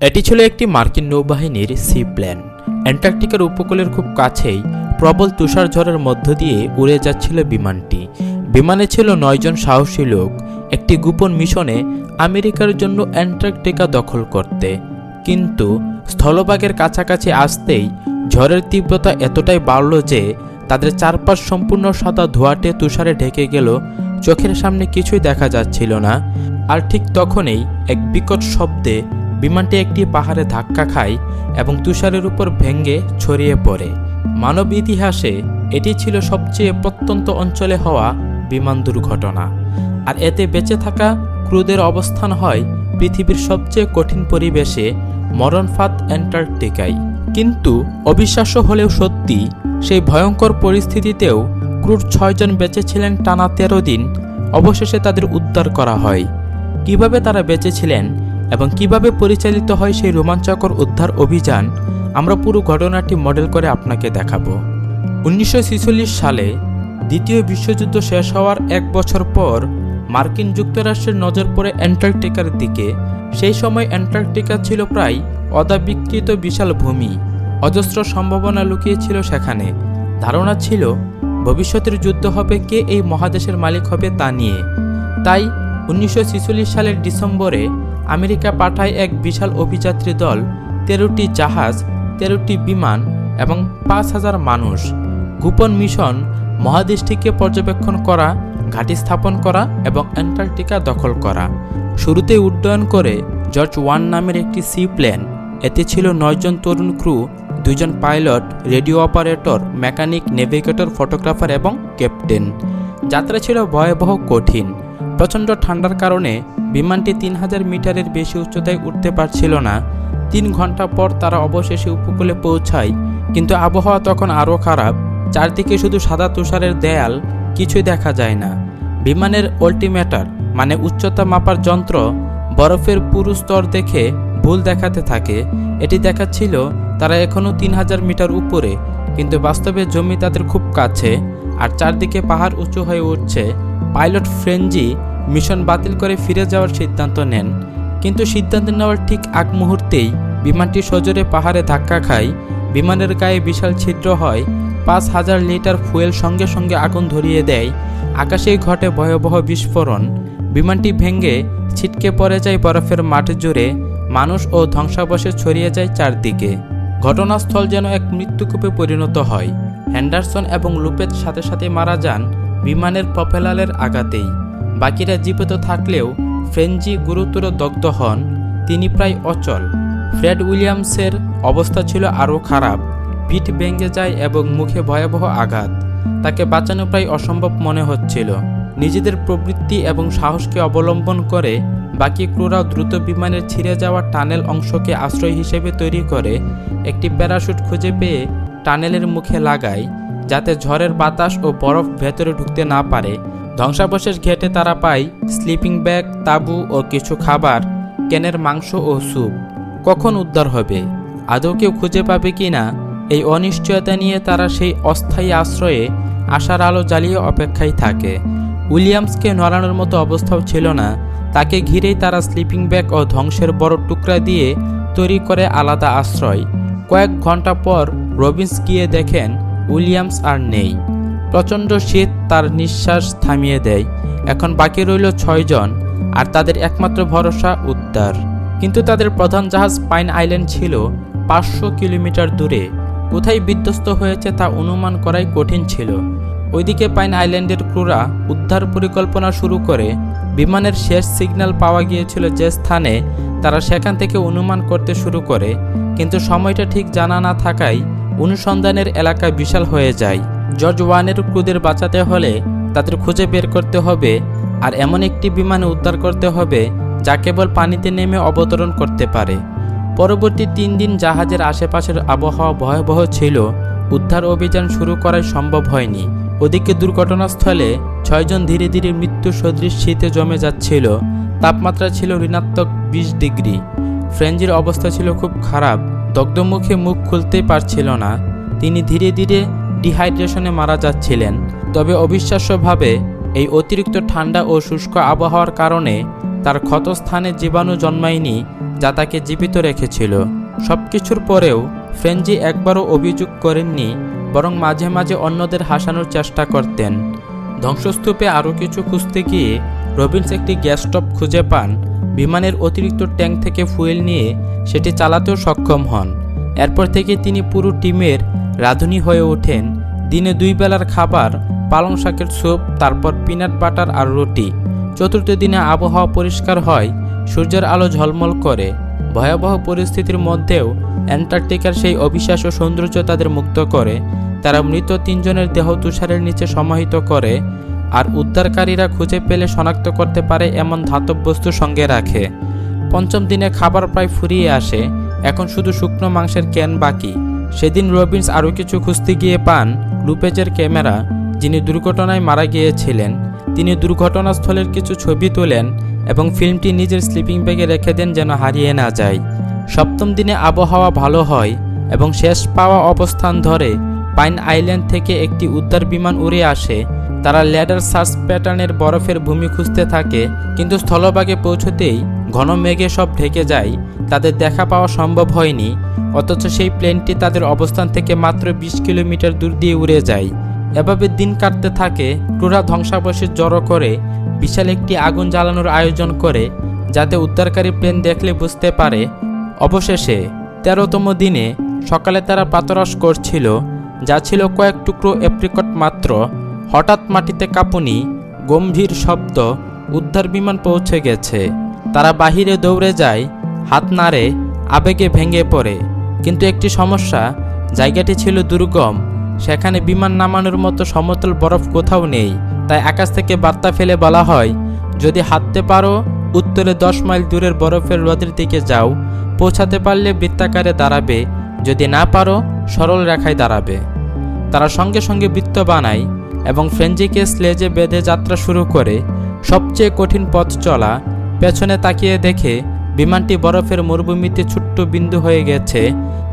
এটি ছিল একটি মার্কিন নৌবাহিনীর সি প্ল্যান। অ্যান্টার্কটিকার উপকূলের খুব কাছেই প্রবল তুষার ঝড়ের মধ্য দিয়ে উড়ে যাচ্ছিল বিমানটি। বিমানে ছিল নয়জন সাহসী লোক, একটি গোপন মিশনে আমেরিকার জন্য অ্যান্টার্কটিকা দখল করতে। কিন্তু স্থলভাগের কাছাকাছি আসতেই ঝড়ের তীব্রতা এতটাই বাড়ল যে তাদের চারপাশ সম্পূর্ণ সাদা ধোয়াটে তুষারে ঢেকে গেল, চোখের সামনে কিছুই দেখা যাচ্ছিল না। আর ঠিক তখনই এক বিকট শব্দে বিমানটি একটি পাহাড়ে ধাক্কা খায় এবং তুষারের উপর ভেঙে ছড়িয়ে পড়ে। মানব ইতিহাসে এটি ছিল সবচেয়ে প্রত্যন্ত অঞ্চলে হওয়া বিমান দুর্ঘটনা। আর এতে বেঁচে থাকা ক্রুদের অবস্থান হয় পৃথিবীর সবচেয়ে কঠিন পরিবেশে মরণফাত অ্যান্টার্কটিকায়। কিন্তু অবিশ্বাস্য হলেও সত্যি, সেই ভয়ঙ্কর পরিস্থিতিতেও ক্রুর ছয়জন বেঁচে ছিলেন টানা তেরো দিন। অবশেষে তাদের উদ্ধার করা হয়। কীভাবে তারা বেঁচে ছিলেন এবং কীভাবে পরিচালিত হয় সেই রোমাঞ্চকর উদ্ধার অভিযান আমরা পুরো ঘটনাটি মডেল করে আপনাকে দেখাবো। উনিশশো সালে দ্বিতীয় বিশ্বযুদ্ধ শেষ হওয়ার এক বছর পর মার্কিন যুক্তরাষ্ট্রের নজর পড়ে অ্যান্টার্কটিকার দিকে। সেই সময় অ্যান্টার্কটিকা ছিল প্রায় অদাবিকৃত বিশাল ভূমি, অজস্র সম্ভাবনা লুকিয়েছিল সেখানে। ধারণা ছিল, ভবিষ্যতের যুদ্ধ হবে কে এই মহাদেশের মালিক হবে তা নিয়ে। তাই উনিশশো সালের ডিসেম্বরে আমেরিকা পাঠায় এক বিশাল অভিযাত্রী দল, তেরোটি জাহাজ, তেরোটি বিমান এবং পাঁচ হাজার মানুষ। গোপন মিশন মহাদেশটিকে পর্যবেক্ষণ করা, ঘাঁটি স্থাপন করা এবং অ্যান্টার্কটিকা দখল করা। শুরুতেই উড্ডয়ন করে জর্জ ওয়ান নামের একটি সি প্লেন, এতে ছিল নয়জন তরুণ ক্রু দুইজন pilot, radio operator, mechanic, navigator, photographer এবং ক্যাপ্টেন। যাত্রা ছিল ভয়াবহ কঠিন। প্রচণ্ড ঠান্ডার কারণে বিমানটি তিন হাজার মিটারের বেশি উচ্চতায় উঠতে পারছিল না। তিন ঘণ্টা পর তারা অবশেষে উপকূলে পৌঁছায়, কিন্তু আবহাওয়া তখন আরও খারাপ। চারদিকে শুধু সাদা তুষারের দেয়াল, কিছুই দেখা যায় না। বিমানের অল্টিমেটার মানে উচ্চতা মাপার যন্ত্র, বরফের পুরু স্তর দেখে ভুল দেখাতে থাকে। এটি দেখাচ্ছিল তারা এখনও তিন হাজার মিটার উপরে, কিন্তু বাস্তবে জমি তাদের খুব কাছে, আর চারদিকে পাহাড় উঁচু হয়ে উঠছে। পাইলট ফ্রেঞ্জি মিশন বাতিল করে ফিরে যাওয়ার সিদ্ধান্ত নেন। কিন্তু সিদ্ধান্ত নেওয়ার ঠিক আগ মুহূর্তেই বিমানটি সজোরে পাহাড়ে ধাক্কা খায়। বিমানের গায়ে বিশাল ছিদ্র হয়। পাঁচ হাজার লিটার ফুয়েল সঙ্গে সঙ্গে আগুন ধরিয়ে দেয়। আকাশেই ঘটে ভয়াবহ বিস্ফোরণ। বিমানটি ভেঙে ছিটকে পড়ে যায় বরফের মাঠ জুড়ে। মানুষ ও ধ্বংসাবশেষ ছড়িয়ে যায় চারদিকে। ঘটনাস্থল যেন এক মৃত্যুকূপে পরিণত হয়। হ্যান্ডারসন এবং লুপের সাথে সাথে মারা যান বিমানের প্রপেলারের আঘাতেই। বাকিরা জীবিত থাকলেও ফ্রেঞ্জি গুরুতর দগ্ধ হন, তিনি প্রায় অচল। ফ্রেড উইলিয়ামসের অবস্থা ছিল আরও খারাপ। পিঠ ভেঙে যায় এবং মুখে ভয়াবহ আঘাত। তাকে বাঁচানো প্রায় অসম্ভব মনে হচ্ছিল। নিজেদের প্রবৃত্তি এবং সাহসকে অবলম্বন করে বাকি ক্রুরাও দ্রুত বিমানের ছিঁড়ে যাওয়া টানেল অংশকে আশ্রয় হিসেবে তৈরি করে একটি প্যারাশুট খুঁজে পেয়ে টানেলের মুখে লাগায়। যাতে ঝড়ের বাতাস ও বরফ ভেতরে ঢুকতে না পারে। ধ্বংসাবশেষ ঘেটে তারা পায় স্লিপিং ব্যাগ তাঁবু ও কিছু খাবার, কেনের মাংস ও স্যুপ। কখন উদ্ধার হবে? আদৌ কেউ খুঁজে পাবে কি না? এই অনিশ্চয়তা নিয়ে তারা সেই অস্থায়ী আশ্রয়ে আশার আলো জ্বালিয়ে অপেক্ষায় থাকে। উইলিয়ামসকে নড়ানোর মতো অবস্থাও ছিল না। তাকে ঘিরেই তারা স্লিপিং ব্যাগ ও ধ্বংসের বড় টুকরা দিয়ে তৈরি করে আলাদা আশ্রয়। কয়েক ঘণ্টা পর রবিন্স গিয়ে দেখেন উইলিয়ামস আর নেই। প্রচণ্ড শীত তার নিঃশ্বাস থামিয়ে দেয়। এখন বাকি রইল ছয়জন আর তাদের একমাত্র ভরসা উদ্ধার। কিন্তু তাদের প্রধান জাহাজ পাইন আইল্যান্ড ছিল পাঁচশো কিলোমিটার দূরে। কোথায় বিধ্বস্ত হয়েছে তা অনুমান করাই কঠিন ছিল। ওইদিকে পাইন আইল্যান্ডের ক্রুরা উদ্ধার পরিকল্পনা শুরু করে। বিমানের শেষ সিগন্যাল পাওয়া গিয়েছিল যে স্থানে তারা সেখান থেকে অনুমান করতে শুরু করে। কিন্তু সময়টা ঠিক জানা না থাকায় অনুসন্ধানের এলাকা বিশাল হয়ে যায়। জর্জ ওয়ানের ক্রুদের বাঁচাতে হলে তাদের খুঁজে বের করতে হবে আর এমন একটি বিমানে উদ্ধার করতে হবে যা কেবল পানিতে নেমে অবতরণ করতে পারে। পরবর্তী তিন দিন জাহাজের আশেপাশের আবহাওয়া ভয়াবহ ছিল। উদ্ধার অভিযান শুরু করাই সম্ভব হয়নি। ওদিকে দুর্ঘটনাস্থলে ছয়জন ধীরে ধীরে মৃত্যু সদৃশ শীতে জমে যাচ্ছিল। তাপমাত্রা ছিল ঋণাত্মক বিশ ডিগ্রি। ফ্রেঞ্জির অবস্থা ছিল খুব খারাপ। দগ্ধ মুখে মুখ খুলতেই পারছিল না। তিনি ধীরে ধীরে ডিহাইড্রেশনে মারা যাচ্ছিলেন। তবে অবিশ্বাস্যভাবে এই অতিরিক্ত ঠান্ডা ও শুষ্ক আবহাওয়ার কারণে তার ক্ষতস্থানে জীবাণু জন্মায়নি, যা তাকে জীবিত রেখেছিল। সব কিছুর পরেও ফ্রেঞ্জি একবারও অভিযোগ করেননি, বরং মাঝে মাঝে অন্যদের হাসানোর চেষ্টা করতেন। ধ্বংসস্তূপে আরও কিছু খুঁজতে গিয়ে রবিন্স একটি গ্যাস স্টোভ খুঁজে পান। বিমানের অতিরিক্ত ট্যাঙ্ক থেকে ফুয়েল নিয়ে সেটি চালাতেও সক্ষম হন। এরপর থেকে তিনি পুরো টিমের রাঁধুনি হয়ে ওঠেন। দিনে দুই বেলার খাবার, পালং শাকের স্যুপ, তারপর পিনাট বাটার আর রুটি। চতুর্থ দিনে আবহাওয়া পরিষ্কার হয়, সূর্যের আলো ঝলমল করে। ভয়াবহ পরিস্থিতির মধ্যেও অ্যান্টার্কটিকার সেই অবিশ্বাস ও সৌন্দর্য তাদের মুক্ত করে। তারা মৃত তিনজনের দেহ তুষারের নিচে সমাহিত করে। আর উদ্ধারকারীরা খুঁজে পেলে শনাক্ত করতে পারে এমন ধাতব বস্তু সঙ্গে রাখে। পঞ্চম দিনে খাবার প্রায় ফুরিয়ে আসে, এখন শুধু শুকনো মাংসের ক্যান বাকি। সেদিন রবিন্স আরও কিছু খুঁজতে গিয়ে পান লুপেজের ক্যামেরা, যিনি দুর্ঘটনায় মারা গিয়েছিলেন। তিনি দুর্ঘটনাস্থলের কিছু ছবি তোলেন এবং ফিল্মটি নিজের স্লিপিং ব্যাগে রেখে দেন যেন হারিয়ে না যায়। সপ্তম দিনে আবহাওয়া ভালো হয় এবং শেষ পাওয়া অবস্থান ধরে পাইন আইল্যান্ড থেকে একটি উদ্ধার বিমান উড়ে আসে তারা ল্যাডার সার্চ প্যাটার্নের বরফের ভূমি খুঁজতে থাকে, কিন্তু স্থলভাগে পৌঁছতেই ঘন মেঘে সব ঢেকে যায়। তাদের দেখা পাওয়া সম্ভব হয়নি, অথচ সেই প্লেনটি তাদের অবস্থান থেকে মাত্র বিশ কিলোমিটার দূর দিয়ে উড়ে যায়। এভাবে দিন কাটতে থাকে, ক্রুরা ধ্বংসাবশেষ জড়ো করে, বিশাল একটি আগুন জ্বালানোর আয়োজন করে, যাতে উদ্ধারকারী প্লেন দেখলে বুঝতে পারে। অবশেষে, তেরোতম দিনে সকালে তারা প্রাতরাশ করছিল, যা ছিল কয়েক টুকরো অ্যাপ্রিকট মাত্র। হঠাৎ মাটিতে কাঁপুনি, গম্ভীর শব্দ উদ্ধার বিমান পৌঁছে গেছে। তারা বাহিরে দৌড়ে যায়, হাত নাড়ে, আবেগে ভেঙে পড়ে। কিন্তু একটি সমস্যা, জায়গাটি ছিল দুর্গম। সেখানে বিমান নামানোর মতো সমতল বরফ কোথাও নেই। তাই আকাশ থেকে বার্তা ফেলে বলা হয়, যদি হাঁটতে পারো, উত্তরে দশ মাইল দূরের বরফের হ্রদের দিকে যাও। পৌঁছাতে পারলে বৃত্তাকারে দাঁড়াবে। যদি না পারো, সরল রেখায় দাঁড়াবে। তারা সঙ্গে সঙ্গে বৃত্ত বানায়। এবং ফ্রেঞ্জিকে স্লেজে বেঁধে যাত্রা শুরু করে, সবচেয়ে কঠিন পথ চলা, পেছনে তাকিয়ে দেখে বিমানটি বরফের মরুভূমিতে ছোট্ট বিন্দু হয়ে গেছে।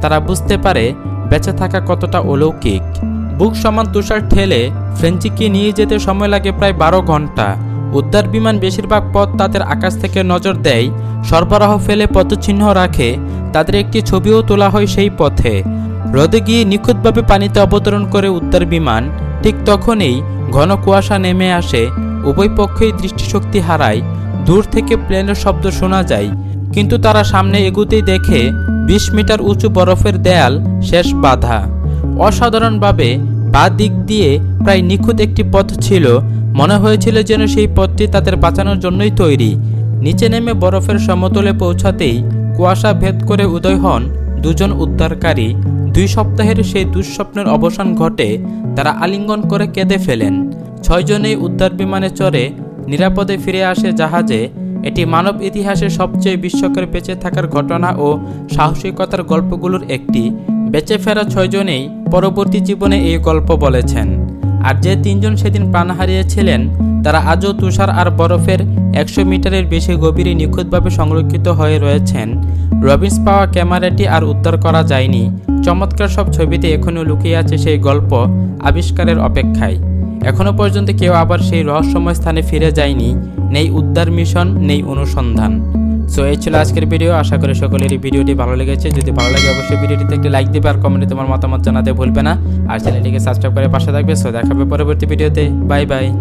তারা বুঝতে পারে বেঁচে থাকা কতটা অলৌকিক। বুক সমান তুষার ঠেলে ফ্রেঞ্চিকে নিয়ে যেতে সময় লাগে প্রায় বারো ঘণ্টা। উদ্ধার বিমান বেশিরভাগ পথ তাদের আকাশ থেকে নজর দেয়, সরবরাহ ফেলে পথচিহ্ন রাখে, তাদের একটি ছবিও তোলা হয় সেই পথে। হ্রদে গিয়ে নিখুঁতভাবে পানিতে অবতরণ করে উদ্ধার বিমান ঠিক তখনই ঘন কুয়াশা নেমে আসে উভয় পক্ষেই দৃষ্টিশক্তি হারায়, দূর থেকে প্লেনের শব্দ শোনা যায়, কিন্তু তারা সামনে এগুতেই দেখে বিশ মিটার উঁচু বরফের দেয়াল শেষ বাধা। অসাধারণভাবে বা দিক দিয়ে প্রায় নিখুঁত একটি পথ ছিল, মনে হয়েছিল যেন সেই পথটি তাদের বাঁচানোর জন্যই তৈরি। নিচে নেমে বরফের সমতলে পৌঁছাতেই কুয়াশা ভেদ করে উদয় হন দুজন উদ্ধারকারী দুই সপ্তাহের সেই দুঃস্বপ্নের অবসান ঘটে তারা আলিঙ্গন করে কেঁদে ফেলেন। ছয়জনেই উদ্ধার বিমানে চড়ে নিরাপদে ফিরে আসে জাহাজে। এটি মানব ইতিহাসের সবচেয়ে বিস্ময়কর বেঁচে থাকার ঘটনা ও সাহসিকতার গল্পগুলোর একটি। বেঁচে ফেরা ছয়জনেই পরবর্তী জীবনে এই গল্প বলেছেন। আর যে তিনজন সেদিন প্রাণ হারিয়েছিলেন, তারা আজও তুষার আর বরফের একশো মিটারের বেশি গভীরে নিখুঁতভাবে সংরক্ষিত হয়ে রয়েছেন। রবিন্স পাওয়া ক্যামেরাটি আর উদ্ধার করা যায়নি। চমৎকার সব ছবিতে এখনও লুকিয়ে আছে সেই গল্প আবিষ্কারের অপেক্ষায়। এখনও পর্যন্ত কেউ আবার সেই রহস্যময় স্থানে ফিরে যায়নি, নেই উদ্ধার মিশন, নেই অনুসন্ধান। সো, এই ছিল আজকের ভিডিও। আশা করি সকলের এই ভিডিওটি ভালো লেগেছে। যদি ভালো লাগে, অবশ্যই ভিডিওটিতে একটি লাইক দেবে আর কমেন্টে তোমার মতামত জানাতে ভুলবে না। আর চ্যানেলটিকে সাবস্ক্রাইব করে পাশে থাকবে। সো, দেখাবে পরবর্তী ভিডিওতে। Bye bye.